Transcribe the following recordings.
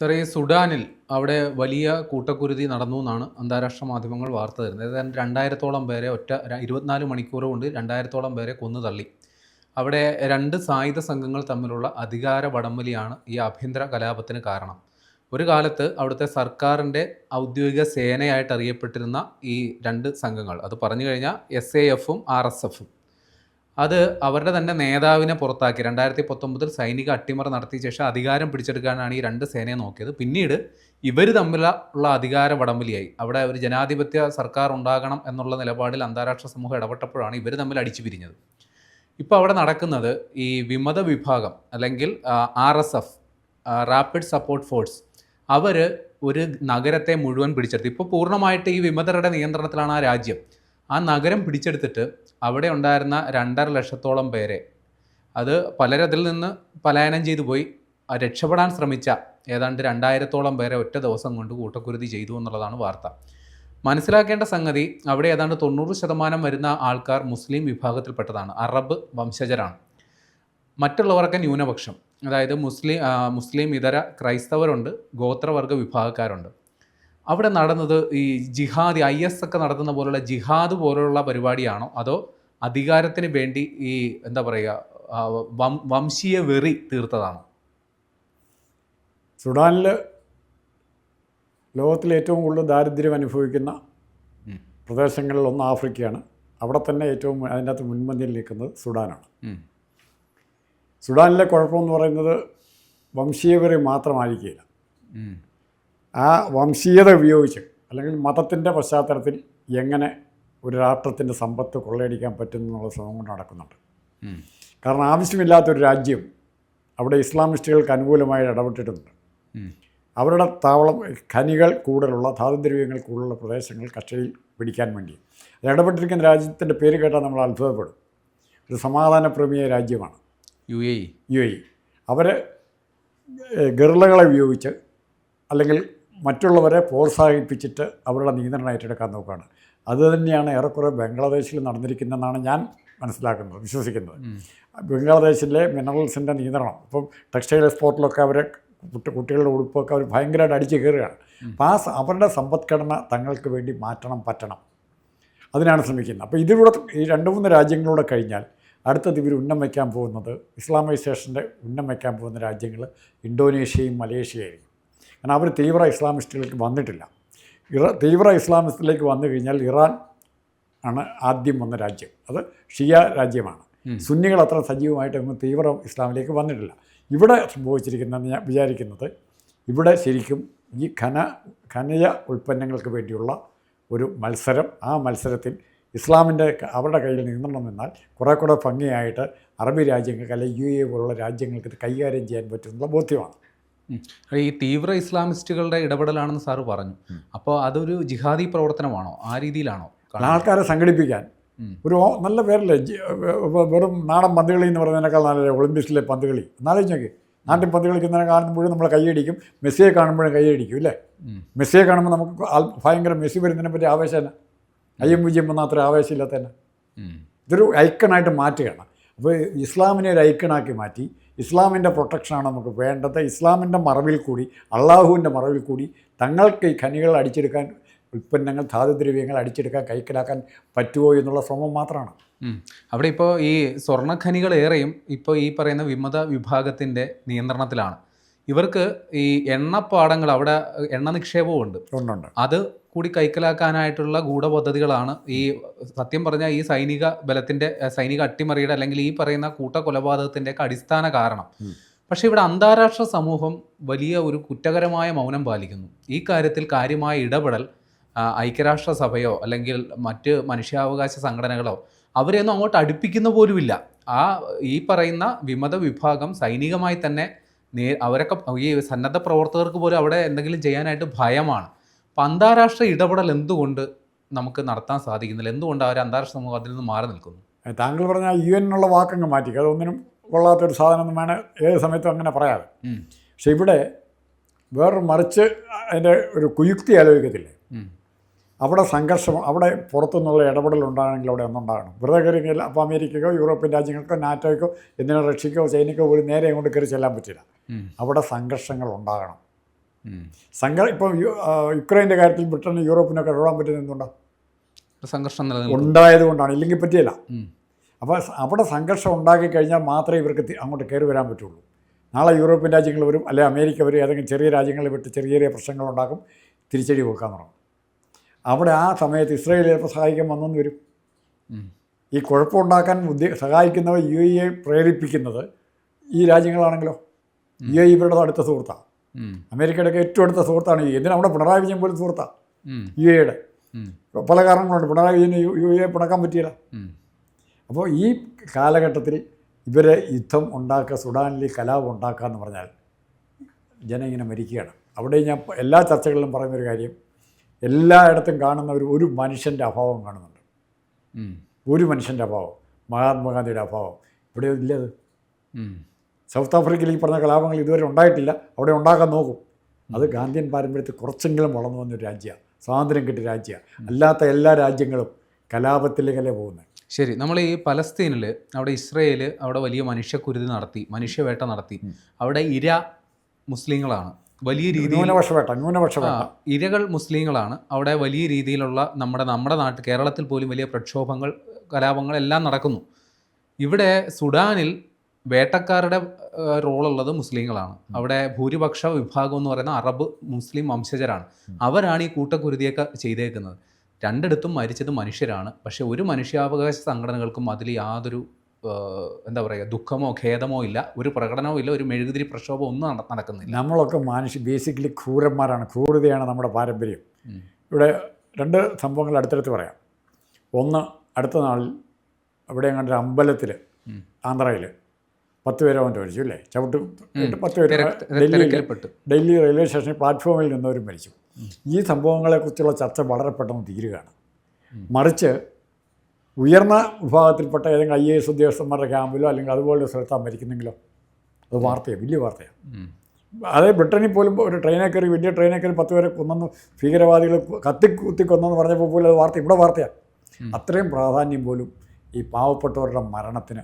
ഈ സുഡാനിൽ അവിടെ വലിയ കൂട്ടക്കുരുതി നടന്നു എന്നാണ് അന്താരാഷ്ട്ര മാധ്യമങ്ങൾ വാർത്ത തരുന്നത്. ഏതാണ്ട് രണ്ടായിരത്തോളം പേരെ ഒറ്റ ഇരുപത്തിനാല് മണിക്കൂർ കൊണ്ട് രണ്ടായിരത്തോളം പേരെ കൊന്നു തള്ളി. അവിടെ രണ്ട് സായുധ സംഘങ്ങൾ തമ്മിലുള്ള അധികാര വടംവലിയാണ് ഈ ആഭ്യന്തര കലാപത്തിന് കാരണം. ഒരു കാലത്ത് അവിടുത്തെ സർക്കാരിന്റെ ഔദ്യോഗിക സേനയായിട്ട് അറിയപ്പെട്ടിരുന്ന ഈ രണ്ട് സംഘങ്ങൾ അത് പറഞ്ഞു കഴിഞ്ഞാൽ എസ് എ എഫും ആർ എസ് എഫും അത് അവരുടെ തന്നെ നേതാവിനെ പുറത്താക്കി. രണ്ടായിരത്തി പത്തൊമ്പതിൽ സൈനിക അട്ടിമറി നടത്തിയ ശേഷം അധികാരം പിടിച്ചെടുക്കാനാണ് ഈ രണ്ട് സേനയെ നോക്കിയത്. പിന്നീട് ഇവർ തമ്മിലുള്ള അധികാര വടംവലിയായി. അവിടെ ഒരു ജനാധിപത്യ സർക്കാർ ഉണ്ടാകണം എന്നുള്ള നിലപാടിൽ അന്താരാഷ്ട്ര സമൂഹം ഇടപെട്ടപ്പോഴാണ് ഇവർ തമ്മിൽ അടിച്ചു പിരിഞ്ഞത്. ഇപ്പോൾ അവിടെ നടക്കുന്നത് ഈ വിമത വിഭാഗം അല്ലെങ്കിൽ R S F rapid support force അവർ ഒരു നഗരത്തെ മുഴുവൻ പിടിച്ചെടുത്തു. ഇപ്പോൾ പൂർണമായിട്ട് ഈ വിമതരുടെ നിയന്ത്രണത്തിലാണ് ആ രാജ്യം. ആ നഗരം പിടിച്ചെടുത്തിട്ട് അവിടെ ഉണ്ടായിരുന്ന രണ്ടര ലക്ഷത്തോളം പേരെ അത് പലരതിൽ നിന്ന് പലായനം ചെയ്തു പോയി. രക്ഷപ്പെടാൻ ശ്രമിച്ച ഏതാണ്ട് രണ്ടായിരത്തോളം പേരെ ഒറ്റ ദിവസം കൊണ്ട് കൂട്ടക്കുരുതി ചെയ്തു എന്നുള്ളതാണ് വാർത്ത. മനസ്സിലാക്കേണ്ട സംഗതി അവിടെ ഏതാണ്ട് തൊണ്ണൂറ് ശതമാനം വരുന്ന ആൾക്കാർ മുസ്ലിം വിഭാഗത്തിൽപ്പെട്ടതാണ്. അറബ് വംശജരാണ്. മറ്റുള്ളവർക്ക് ന്യൂനപക്ഷം. അതായത് മുസ്ലിം മുസ്ലിം ഇതര ക്രൈസ്തവരുണ്ട് ഗോത്രവർഗ വിഭാഗക്കാരുണ്ട്. അവിടെ നടന്നത് ഈ ജിഹാദ് ഐ എസ് ഒക്കെ നടത്തുന്ന പോലുള്ള ജിഹാദ് പോലുള്ള പരിപാടിയാണോ? അതോ അധികാരത്തിന് വേണ്ടി ഈ എന്താ പറയുക വംശീയ വെറി തീർത്തതാണോ? സുഡാനിൽ ലോകത്തിലെ ഏറ്റവും കൂടുതൽ ദാരിദ്ര്യം അനുഭവിക്കുന്ന പ്രദേശങ്ങളിൽ ഒന്ന് ആഫ്രിക്കയാണ്. അവിടെ തന്നെ ഏറ്റവും അതിന്റെ അകത്ത് മുൻപന്തിയിൽ നിൽക്കുന്നത് സുഡാനാണ്. സുഡാനിലെ കുഴപ്പമെന്ന് പറയുന്നത് വംശീയവരെ മാത്രമായിരിക്കില്ല. ആ വംശീയത ഉപയോഗിച്ച് അല്ലെങ്കിൽ മതത്തിന്റെ പശ്ചാത്തലത്തിൽ എങ്ങനെ ഒരു രാഷ്ട്രത്തിന്റെ സമ്പത്ത് കൊള്ളയടിക്കാൻ പറ്റുന്നു എന്നുള്ള ശ്രമം കൊണ്ട് നടക്കുന്നുണ്ട്. കാരണം ആവശ്യമില്ലാത്തൊരു രാജ്യം അവിടെ ഇസ്ലാമിസ്റ്റുകൾക്ക് അനുകൂലമായി ഇടപെട്ടിട്ടുണ്ട്. അവരുടെ താവളം ഖനികൾ കൂടുതലുള്ള ധാതുദ്രവ്യങ്ങൾ കൂടുതലുള്ള പ്രദേശങ്ങൾ കക്ഷയിൽ പിടിക്കാൻ വേണ്ടി. അത് ഇടപെട്ടിരിക്കുന്ന രാജ്യത്തിന്റെ പേര് കേട്ടാൽ നമ്മൾ അത്ഭുതപ്പെടും. ഒരു സമാധാനപ്രേമിയ രാജ്യമാണ്. യു എ യു എ അവർ ഗറിളകളെ ഉപയോഗിച്ച് അല്ലെങ്കിൽ മറ്റുള്ളവരെ പ്രോത്സാഹിപ്പിച്ചിട്ട് അവരുടെ നിയന്ത്രണം ഏറ്റെടുക്കാൻ നോക്കുകയാണ്. അത് തന്നെയാണ് ഏറെക്കുറെ ബംഗ്ലാദേശിൽ നടന്നിരിക്കുന്നതെന്നാണ് ഞാൻ മനസ്സിലാക്കുന്നത് വിശ്വസിക്കുന്നത്. ബംഗ്ലാദേശിലെ മിനറൽസിന്റെ നിയന്ത്രണം ഇപ്പം ടെക്സ്റ്റൈൽ എക്സ്പോർട്ടിലൊക്കെ അവരെ കുട്ടി കുട്ടികളുടെ ഉടുപ്പൊക്കെ അവർ ഭയങ്കരമായിട്ട് അടിച്ച് കയറുകയാണ് അപ്പോൾ ആ അവരുടെ സമ്പദ്ഘടന തങ്ങൾക്ക് വേണ്ടി മാറ്റണം പറ്റണം. അതിനാണ് ശ്രമിക്കുന്നത്. അപ്പോൾ ഇതിലൂടെ ഈ രണ്ട് മൂന്ന് രാജ്യങ്ങളൂടെ കഴിഞ്ഞാൽ അടുത്തത് ഇവർ ഉന്നം വയ്ക്കാൻ പോകുന്നത് ഇസ്ലാമൈസേഷന്റെ ഉന്നം വയ്ക്കാൻ പോകുന്ന രാജ്യങ്ങൾ ഇന്തോനേഷ്യയും മലേഷ്യയായിരിക്കും. കാരണം അവർ തീവ്ര ഇസ്ലാമിസ്റ്റുകളിലേക്ക് വന്നിട്ടില്ല. ഇറ തീവ്ര ഇസ്ലാമിസ്റ്റിലേക്ക് വന്നു കഴിഞ്ഞാൽ ഇറാൻ ആണ് ആദ്യം വന്ന രാജ്യം. അത് ഷിയ രാജ്യമാണ്. സുന്നികൾ അത്ര സജീവമായിട്ടൊന്നും തീവ്ര ഇസ്ലാമിലേക്ക് വന്നിട്ടില്ല. ഇവിടെ സംഭവിച്ചിരിക്കുന്നതെന്ന് ഞാൻ വിചാരിക്കുന്നത് ഇവിടെ ശരിക്കും ഈ ഖന ഖനയ ഉൽപ്പന്നങ്ങൾക്ക് വേണ്ടിയുള്ള ഒരു മത്സരം ആ മത്സരത്തിൽ ഇസ്ലാമിന്റെ അവരുടെ കയ്യിൽ നിയന്ത്രണം നിന്നാൽ കുറേ കൂടെ ഭംഗിയായിട്ട് അറബി രാജ്യങ്ങൾക്ക് അല്ലെങ്കിൽ യു എ പോലുള്ള രാജ്യങ്ങൾക്ക് ഇത് കൈകാര്യം ചെയ്യാൻ പറ്റുന്ന ബോധ്യമാണ്. ഈ തീവ്ര ഇസ്ലാമിസ്റ്റുകളുടെ ഇടപെടലാണെന്ന് സാറ് പറഞ്ഞു. അപ്പോൾ അതൊരു ജിഹാദി പ്രവർത്തനമാണോ? ആ രീതിയിലാണോ? ആൾക്കാരെ സംഘടിപ്പിക്കാൻ. ഒരു നല്ല പേരല്ലേ? വെറും നാടൻ പന്തുകളി എന്ന് പറയുന്നതിനേക്കാൾ നല്ല ഒളിമ്പിക്സിലെ പന്തുകളി. എന്നാലും നാട്ടിൽ നാട്ടിൻ പന്ത് കളിക്കുന്നതിനെ കാണുമ്പോഴും നമ്മൾ കൈയടിക്കും. മെസ്സിയെ കാണുമ്പോഴും കൈയടിക്കും ഇല്ലേ? മെസ്സിയെ കാണുമ്പോൾ നമുക്ക് ഭയങ്കര മെസ്സി വരുന്നതിനെ പറ്റി ആവേശമല്ല അയ്യം പൂജ്യം വന്നാൽ അത്ര ആവേശമില്ലാത്തന്നെ ഇതൊരു ഐക്കണായിട്ട് മാറ്റുകയാണ്. അപ്പോൾ ഇസ്ലാമിനെ ഒരു ഐക്കണാക്കി മാറ്റി. ഇസ്ലാമിന്റെ പ്രൊട്ടക്ഷനാണ് നമുക്ക് വേണ്ടത്. ഇസ്ലാമിന്റെ മറവിൽ കൂടി അള്ളാഹുവിന്റെ മറവിൽ കൂടി തങ്ങൾക്ക് ഈ ഖനികൾ അടിച്ചെടുക്കാൻ ഉൽപ്പന്നങ്ങൾ ധാതുദ്രവ്യങ്ങൾ അടിച്ചെടുക്കാൻ കൈക്കലാക്കാൻ പറ്റുമോ എന്നുള്ള ശ്രമം മാത്രമാണ്. അവിടെ ഇപ്പോൾ ഈ സ്വർണഖനികൾ ഏറെയും ഇപ്പോൾ ഈ പറയുന്ന വിമത വിഭാഗത്തിന്റെ നിയന്ത്രണത്തിലാണ്. ഇവർക്ക് ഈ എണ്ണപ്പാടങ്ങൾ അവിടെ എണ്ണ നിക്ഷേപവും ഉണ്ട്. അത് കൂടി കൈക്കലാക്കാനായിട്ടുള്ള ഗൂഢപദ്ധതികളാണ് ഈ സത്യം പറഞ്ഞാൽ ഈ സൈനിക ബലത്തിന്റെ സൈനിക അട്ടിമറിയുടെ അല്ലെങ്കിൽ ഈ പറയുന്ന കൂട്ട കൊലപാതകത്തിന്റെയൊക്കെ അടിസ്ഥാന കാരണം. പക്ഷെ പക്ഷേ ഇവിടെ അന്താരാഷ്ട്ര സമൂഹം വലിയ ഒരു കുറ്റകരമായ മൗനം പാലിക്കുന്നു. ഈ കാര്യത്തിൽ കാര്യമായ ഇടപെടൽ ഐക്യരാഷ്ട്ര സഭയോ അല്ലെങ്കിൽ മറ്റ് മനുഷ്യാവകാശ സംഘടനകളോ അവരെയൊന്നും അങ്ങോട്ട് അടുപ്പിക്കുന്ന പോലുമില്ല. ആ ഈ പറയുന്ന വിമത വിഭാഗം സൈനികമായി തന്നെ നേ അവരൊക്കെ ഈ സന്നദ്ധ പ്രവർത്തകർക്ക് പോലും അവിടെ എന്തെങ്കിലും ചെയ്യാനായിട്ട് ഭയമാണ്. അപ്പം അന്താരാഷ്ട്ര ഇടപെടൽ എന്തുകൊണ്ട് നമുക്ക് നടത്താൻ സാധിക്കുന്നില്ല? എന്തുകൊണ്ട് അവർ അന്താരാഷ്ട്ര സമൂഹം അതിൽ നിന്ന് മാറി നിൽക്കുന്നു? താങ്കൾ പറഞ്ഞ യു എൻ എന്നുള്ള വാക്കങ്ങ് മാറ്റി. അതൊന്നിനും കൊള്ളാത്തൊരു സാധനം വേണേൽ ഏത് സമയത്തും അങ്ങനെ പറയാതെ. പക്ഷെ ഇവിടെ വേറൊരു മറിച്ച് അതിന്റെ ഒരു കുയുക്തി ആലോചിക്കത്തില്ലേ? അവിടെ സംഘർഷം അവിടെ പുറത്തുനിന്നുള്ള ഇടപെടൽ ഉണ്ടാകണമെങ്കിൽ അവിടെ ഒന്നുണ്ടാകണം വെറുതെ കയറിയെങ്കിൽ അപ്പോൾ അമേരിക്കയ്ക്കോ യൂറോപ്യൻ രാജ്യങ്ങൾക്കോ നാറ്റോയ്ക്കോ എന്തിനോ റഷ്യക്കോ ചൈനയ്ക്കോ പോലും നേരെ അങ്ങോട്ട് കയറി ചെല്ലാൻ പറ്റില്ല. അവിടെ സംഘർഷങ്ങൾ ഉണ്ടാകണം. സംഘ ഇപ്പം യുക്രൈന്റെ കാര്യത്തിൽ ബ്രിട്ടനും യൂറോപ്പിനൊക്കെ ഇടപെടാൻ പറ്റുന്ന എന്തുകൊണ്ടാണ് സംഘർഷം ഉണ്ടായത് കൊണ്ടാണ് ഇല്ലെങ്കിൽ പറ്റിയല്ല. അപ്പോൾ അവിടെ സംഘർഷം ഉണ്ടാക്കി കഴിഞ്ഞാൽ മാത്രമേ ഇവർക്ക് അങ്ങോട്ട് കയറി വരാൻ പറ്റുള്ളൂ. നാളെ യൂറോപ്യൻ രാജ്യങ്ങൾ വരും. അല്ലെ അമേരിക്ക വരും. ഏതെങ്കിലും ചെറിയ രാജ്യങ്ങളിൽ വിട്ട് ചെറിയ ചെറിയ പ്രശ്നങ്ങൾ ഉണ്ടാക്കും. തിരിച്ചടി കൊടുക്കാൻ തുടങ്ങും. അവിടെ ആ സമയത്ത് ഇസ്രയേൽ ചിലപ്പോൾ സഹായിക്കാൻ വന്നെന്ന് വരും. ഈ കുഴപ്പമുണ്ടാക്കാൻ ഉദ്ദേ സഹായിക്കുന്നവർ യു എ പ്രേരിപ്പിക്കുന്നത് ഈ രാജ്യങ്ങളാണെങ്കിലോ? യു എ ഇവരുടെ അടുത്ത സുഹൃത്താണ് ഉം. അമേരിക്കയുടെ ഒക്കെ ഏറ്റവും അടുത്ത സുഹൃത്താണ് യു എ എന്തിനാ നമ്മുടെ പിണറായി വിജയൻ പോലും സുഹൃത്താണ്. യു എയുടെ. പല കാരണങ്ങളുണ്ട്. പിണറായി വിജയന് യു എ പിണക്കാൻ പറ്റിയില്ല. അപ്പോൾ ഈ കാലഘട്ടത്തിൽ ഇവരെ യുദ്ധം ഉണ്ടാക്കുക സുഡാനിൽ കലാപം ഉണ്ടാക്കുക എന്ന് പറഞ്ഞാൽ ജനം ഇങ്ങനെ മരിക്കുകയാണ്. അവിടെ ഞാൻ എല്ലാ ചർച്ചകളിലും പറയുന്നൊരു കാര്യം എല്ലായിടത്തും കാണുന്ന ഒരു ഒരു മനുഷ്യന്റെ അഭാവം കാണുന്നുണ്ട്. ഒരു മനുഷ്യന്റെ അഭാവം. മഹാത്മാഗാന്ധിയുടെ അഭാവം. ഇവിടെ ഇല്ലത്. സൗത്ത് ആഫ്രിക്കയിൽ ഈ പറഞ്ഞ കലാപങ്ങൾ ഇതുവരെ ഉണ്ടായിട്ടില്ല. അവിടെ ഉണ്ടാക്കാൻ നോക്കും. അത് ഗാന്ധിയൻ പാരമ്പര്യത്തിൽ കുറച്ചെങ്കിലും വളർന്നു വന്നൊരു രാജ്യമാണ്. സ്വാതന്ത്ര്യം കിട്ടിയ രാജ്യമാണ്. അല്ലാത്ത എല്ലാ രാജ്യങ്ങളും കലാപത്തിലേക്കല്ലേ പോകുന്നത് ശരി. നമ്മൾ ഈ പലസ്തീനിൽ അവിടെ ഇസ്രയേൽ അവിടെ വലിയ മനുഷ്യക്കുരുതി നടത്തി മനുഷ്യവേട്ട നടത്തി. അവിടെ ഇര മുസ്ലിങ്ങളാണ്. വലിയ രീതിയിൽ ഇരകൾ മുസ്ലിങ്ങളാണ്. അവിടെ വലിയ രീതിയിലുള്ള നമ്മുടെ നമ്മുടെ നാട്ടിൽ കേരളത്തിൽ പോലും വലിയ പ്രക്ഷോഭങ്ങൾ കലാപങ്ങൾ എല്ലാം നടക്കുന്നു. ഇവിടെ സുഡാനിൽ വേട്ടക്കാരുടെ റോളുള്ളത് മുസ്ലിങ്ങളാണ്. അവിടെ ഭൂരിപക്ഷ വിഭാഗം എന്ന് പറയുന്ന അറബ് മുസ്ലിം വംശജരാണ്. അവരാണ് ഈ കൂട്ടക്കുരുതിയൊക്കെ ചെയ്തേക്കുന്നത്. രണ്ടിടത്തും മരിച്ചത് മനുഷ്യരാണ്. പക്ഷെ ഒരു മനുഷ്യാവകാശ സംഘടനകൾക്കും അതിൽ യാതൊരു എന്താ പറയുക ദുഃഖമോ ഖേദമോ ഇല്ല. ഒരു പ്രകടനവും ഇല്ല. ഒരു മെഴുകുതിരി പ്രക്ഷോഭം ഒന്നും നട- നടക്കുന്നില്ല. നമ്മളൊക്കെ മനുഷ്യ ബേസിക്കലി ക്രൂരന്മാരാണ്. ക്രൂരതയാണ് നമ്മുടെ പാരമ്പര്യം. ഇവിടെ രണ്ട് സംഭവങ്ങൾ അടുത്തടുത്ത് പറയാം. ഒന്ന് അടുത്ത നാളിൽ അവിടെ ഞങ്ങളുടെ അമ്പലത്തിൽ. ആന്ധ്രയിൽ പത്ത് പേരെ അവൻ മരിച്ചു അല്ലേ? ചവിട്ട്. പത്ത് പേര് ഡൽഹി ഡൽഹിയിൽ ഡൽഹി റെയിൽവേ സ്റ്റേഷനിൽ പ്ലാറ്റ്ഫോമിൽ നിന്നവരും മരിച്ചു. ഈ സംഭവങ്ങളെക്കുറിച്ചുള്ള ചർച്ച വളരെ പെട്ടെന്ന് തീരുകയാണ്. മറിച്ച് ഉയർന്ന വിഭാഗത്തിൽപ്പെട്ട ഏതെങ്കിലും ഐ എ എസ് ഉദ്യോഗസ്ഥന്മാരുടെ ക്യാമ്പിലോ അല്ലെങ്കിൽ അതുപോലുള്ള സ്ഥലത്താണ് മരിക്കുന്നെങ്കിലോ? അത് വാർത്തയാണ് വലിയ വാർത്തയാണ്. അതേ ബ്രിട്ടനിൽ പോലും ഒരു ട്രെയിനെ കയറി വലിയ ട്രെയിനെ കയറി പത്ത് പേരെ കൊന്നെന്ന് ഭീകരവാദികൾ കത്തി കുത്തി കൊന്നെന്ന് പറഞ്ഞപ്പോൾ പോലും അത് വാർത്ത ഇവിടെ വാർത്തയാണ് അത്രയും പ്രാധാന്യം പോലും ഈ പാവപ്പെട്ടവരുടെ മരണത്തിന്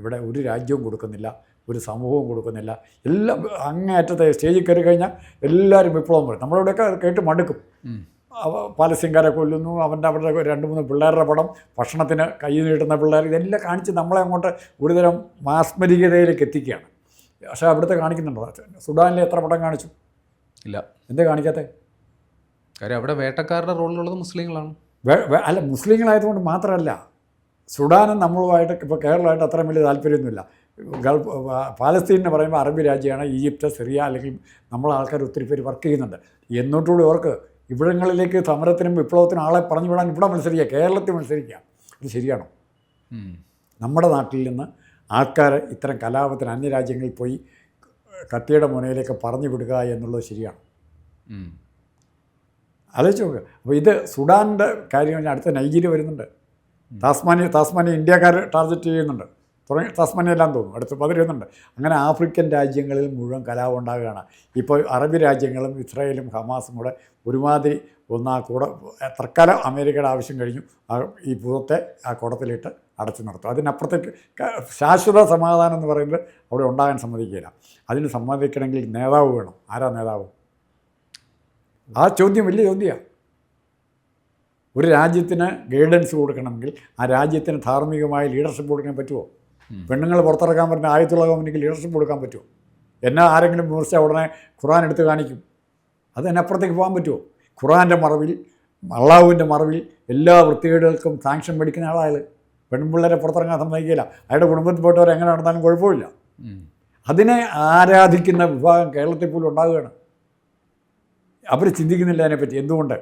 ഇവിടെ ഒരു രാജ്യവും കൊടുക്കുന്നില്ല ഒരു സമൂഹവും കൊടുക്കുന്നില്ല. എല്ലാം അങ്ങേയറ്റത്തെ സ്റ്റേജിൽ കയറി കഴിഞ്ഞാൽ എല്ലാവരും വിപ്ലവം പറയും നമ്മളിവിടെയൊക്കെ കേട്ട് മടുക്കും. പാലസ്യംകാരെ കൊല്ലുന്നു അവന്റെ അവരുടെ രണ്ട് മൂന്ന് പിള്ളേരുടെ പടം ഭക്ഷണത്തിന് കൈ നീട്ടുന്ന പിള്ളേർ ഇതെല്ലാം കാണിച്ച് നമ്മളെ അങ്ങോട്ട് ഒരുതരം മാസ്മരികതയിലേക്ക് എത്തിക്കുകയാണ്. പക്ഷേ അവിടുത്തെ കാണിക്കുന്നുണ്ടോ? സുഡാനിൽ എത്ര പടം കാണിച്ചു? ഇല്ല. എന്തേ കാണിക്കാത്തേ? കാര്യം അവിടെ വേട്ടക്കാരുടെ റോളിലുള്ളത് മുസ്ലിങ്ങളാണ്. അല്ല മുസ്ലിങ്ങളായതുകൊണ്ട് മാത്രമല്ല സുഡാനും നമ്മളുമായിട്ട് ഇപ്പോൾ കേരളമായിട്ട് അത്രയും വലിയ താല്പര്യമൊന്നുമില്ല. ഗൾഫ് പാലസ്തീൻ എന്ന് പറയുമ്പോൾ അറബി രാജ്യമാണ് ഈജിപ്ത് സിറിയ അല്ലെങ്കിൽ നമ്മളെ ആൾക്കാർ ഒത്തിരി പേര് വർക്ക് ചെയ്യുന്നുണ്ട്. എന്നിട്ടുകൂടി ഓർക്ക് ഇവിടങ്ങളിലേക്ക് സമരത്തിനും വിപ്ലവത്തിനും ആളെ പറഞ്ഞു വിടാൻ ഇവിടെ മത്സരിക്കുക കേരളത്തിൽ മത്സരിക്കുക. ഇത് ശരിയാണോ? നമ്മുടെ നാട്ടിൽ നിന്ന് ആൾക്കാർ ഇത്തരം കലാപത്തിന് അന്യരാജ്യങ്ങളിൽ പോയി കത്തിയുടെ മുനയിലേക്ക് പറഞ്ഞു വിടുക എന്നുള്ളത് ശരിയാണ്. ആലോചിച്ച് നോക്കുക അപ്പോൾ ഇത് സുഡാനിന്റെ കാര്യം അടുത്ത നൈജീരിയ വരുന്നുണ്ട്. താസ്മാനിയ താസ്മാനിയ ഇന്ത്യക്കാർ ടാർഗറ്റ് ചെയ്യുന്നുണ്ട്. തുടങ്ങി താസ്മാനിയ എല്ലാം തോന്നും. അടുത്ത് പതിരുന്നുണ്ട് അങ്ങനെ ആഫ്രിക്കൻ രാജ്യങ്ങളിൽ മുഴുവൻ കലാപം ഉണ്ടാകുകയാണ്. ഇപ്പോൾ അറബ് രാജ്യങ്ങളും ഇസ്രായേലും ഹമാസും കൂടെ ഒരുമാതിരി ഒന്നാ കൂട തൽക്കാലം അമേരിക്കയുടെ ആവശ്യം കഴിഞ്ഞു. ഈ ഭൂതത്തെ ആ കുടത്തിലിട്ട് അടച്ചു നിർത്തും. അതിനപ്പുറത്തേക്ക് ശാശ്വത സമാധാനം എന്ന് പറയുന്നത് അവിടെ ഉണ്ടാകാൻ സമ്മതിക്കില്ല അതിന് സമ്മതിക്കണമെങ്കിൽ നേതാവ് വേണം. ആരാ നേതാവ്? ആ ചോദ്യം വലിയ ചോദ്യമാണ്. ഒരു രാജ്യത്തിന് ഗൈഡൻസ് കൊടുക്കണമെങ്കിൽ ആ രാജ്യത്തിന് ധാർമ്മികമായ ലീഡർഷിപ്പ് കൊടുക്കാൻ പറ്റുമോ. പെണ്ണുങ്ങൾ പുറത്തിറക്കാൻ പറ്റുന്ന ആയത്തുള്ള ലീഡർഷിപ്പ് കൊടുക്കാൻ പറ്റുമോ? എന്നെ ആരെങ്കിലും വിമർശിച്ചാൽ ഉടനെ ഖുറാൻ എടുത്ത് കാണിക്കും. അത് അതിനപ്പുറത്തേക്ക് പോകാൻ പറ്റുമോ? ഖുറാന്റെ മറവിൽ അള്ളാഹുവിന്റെ മറവിൽ എല്ലാ വൃത്തികേടുകൾക്കും സാങ്ഷൻ മേടിക്കുന്ന ആളായാൽ പെൺപിള്ളേരെ പുറത്തിറങ്ങാൻ സമ്മതിക്കില്ല. അയാളുടെ കുടുംബത്തിൽ പോയിട്ടവർ എങ്ങനെ നടന്നാലും കുഴപ്പമില്ല. അതിനെ ആരാധിക്കുന്ന വിഭാഗം കേരളത്തിൽ പോലും ഉണ്ടാവുകയാണ് അവർ ചിന്തിക്കുന്നില്ല അതിനെപ്പറ്റി. എന്തുകൊണ്ട്.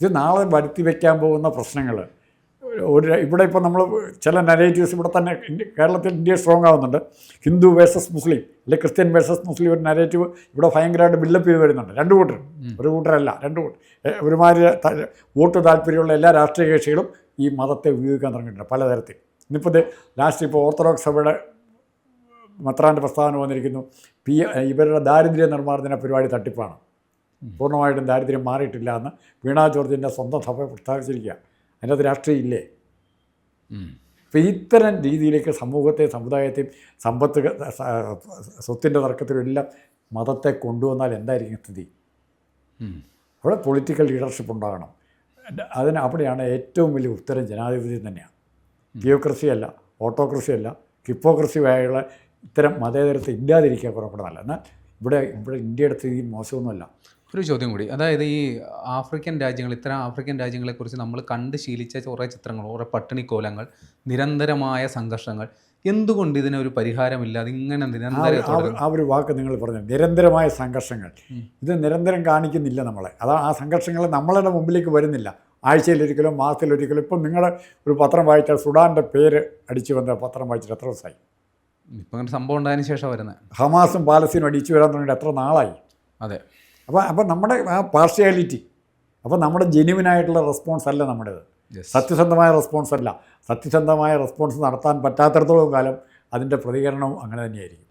ഇത് നാളെ വരുത്തി വയ്ക്കാൻ പോകുന്ന പ്രശ്നങ്ങൾ. ഒരു ഇവിടെ ഇപ്പോൾ നമ്മൾ ചില നരേറ്റീവ്സ് ഇവിടെ തന്നെ കേരളത്തിൽ ഇന്ത്യ സ്ട്രോങ് ആവുന്നുണ്ട്. ഹിന്ദു വേഴ്സസ് മുസ്ലിം അല്ലെങ്കിൽ ക്രിസ്ത്യൻ വേഴ്സസ് മുസ്ലിം ഒരു നരേറ്റീവ് ഇവിടെ ഭയങ്കരമായിട്ട് ബിൽഡപ്പ് ചെയ്ത് വരുന്നുണ്ട്. രണ്ട് കൂട്ടർ ഒരു കൂട്ടരല്ല രണ്ട് കൂട്ടർ ഒരുമാതിരി വോട്ട് താല്പര്യമുള്ള എല്ലാ രാഷ്ട്രീയ കക്ഷികളും ഈ മതത്തെ ഉപയോഗിക്കാൻ തുടങ്ങിയിട്ടുണ്ട് പലതരത്തിൽ. ഇന്നിപ്പോൾ ലാസ്റ്റ് ഇപ്പോൾ ഓർത്തഡോക്സ് സഭയുടെ മത്രാന്റെ പ്രസ്താവന വന്നിരിക്കുന്നു. പി ഇവരുടെ ദാരിദ്ര്യ നിർമ്മാർജന പരിപാടി തട്ടിപ്പാണ്. പൂർണമായിട്ടും ദാരിദ്ര്യം മാറിയിട്ടില്ല എന്ന് വീണാ ജോർജിന്റെ സ്വന്തം സഭ പ്രസ്താവിച്ചിരിക്കുക. അതിനകത്ത് രാഷ്ട്രീയം ഇല്ലേ. അപ്പോൾ ഇത്തരം രീതിയിലേക്ക് സമൂഹത്തെ സമുദായത്തെയും സമ്പത്ത് സ്വത്തിന്റെ തർക്കത്തിലും എല്ലാം മതത്തെ കൊണ്ടുവന്നാൽ എന്തായിരിക്കും സ്ഥിതി? അവിടെ പൊളിറ്റിക്കൽ ലീഡർഷിപ്പ് ഉണ്ടാകണം. അതിന് അവിടെയാണ് ഏറ്റവും വലിയ ഉത്തരം ജനാധിപത്യം തന്നെയാണ്. തിയോക്രസി അല്ല ഓട്ടോക്രസി അല്ല കിപ്പോക്രസി വായുള്ള ഇത്തരം മതേതരത്തെ ഇല്ലാതിരിക്കുക കുറേ കൂടെ നല്ല എന്നാൽ ഇവിടെ ഇവിടെ ഇന്ത്യയുടെ സ്ഥിതി മോശമൊന്നുമല്ല. ഒരു ചോദ്യം കൂടി. അതായത് ഈ ആഫ്രിക്കൻ രാജ്യങ്ങൾ ഇത്തരം ആഫ്രിക്കൻ രാജ്യങ്ങളെക്കുറിച്ച് നമ്മൾ കണ്ട് ശീലിച്ച കുറേ ചിത്രങ്ങൾ കുറേ പട്ടിണിക്കോലങ്ങൾ നിരന്തരമായ സംഘർഷങ്ങൾ എന്തുകൊണ്ട് ഇതിനൊരു പരിഹാരമില്ലാതെ ഇങ്ങനെ ആ നിരന്തരം ഒരു- ആ ഒരു- വാക്ക് നിങ്ങൾ പറഞ്ഞു നിരന്തരമായ സംഘർഷങ്ങൾ. ഇത് നിരന്തരം കാണിക്കുന്നില്ല നമ്മളെ. അതാ ആ സംഘർഷങ്ങൾ നമ്മളുടെ മുമ്പിലേക്ക് വരുന്നില്ല. ആഴ്ചയിലൊരിക്കലും മാസത്തിലൊരിക്കലും ഇപ്പം നിങ്ങൾ ഒരു പത്രം വായിച്ചാൽ സുഡാന്റെ പേര് അടിച്ചു വന്ന പത്രം വായിച്ചിട്ട് എത്ര ദിവസമായി? ഇപ്പം അങ്ങനെ സംഭവം ഉണ്ടായതിനു ശേഷം വരുന്നത്. ഹമാസും പാലസ്തീനും അടിച്ചു വരാൻ തുടങ്ങിയിട്ട് എത്ര നാളായി? അതെ. അപ്പോൾ അപ്പോൾ നമ്മുടെ ആ പാർഷ്യാലിറ്റി അപ്പോൾ നമ്മുടെ ജെന്യുവിനായിട്ടുള്ള റെസ്പോൺസ് അല്ല നമ്മുടേത്. സത്യസന്ധമായ റെസ്പോൺസ് അല്ല. സത്യസന്ധമായ റെസ്പോൺസ് നടത്താൻ പറ്റാത്തടത്തോളം കാലം അതിന്റെ പ്രതികരണവും അങ്ങനെ തന്നെയായിരിക്കും.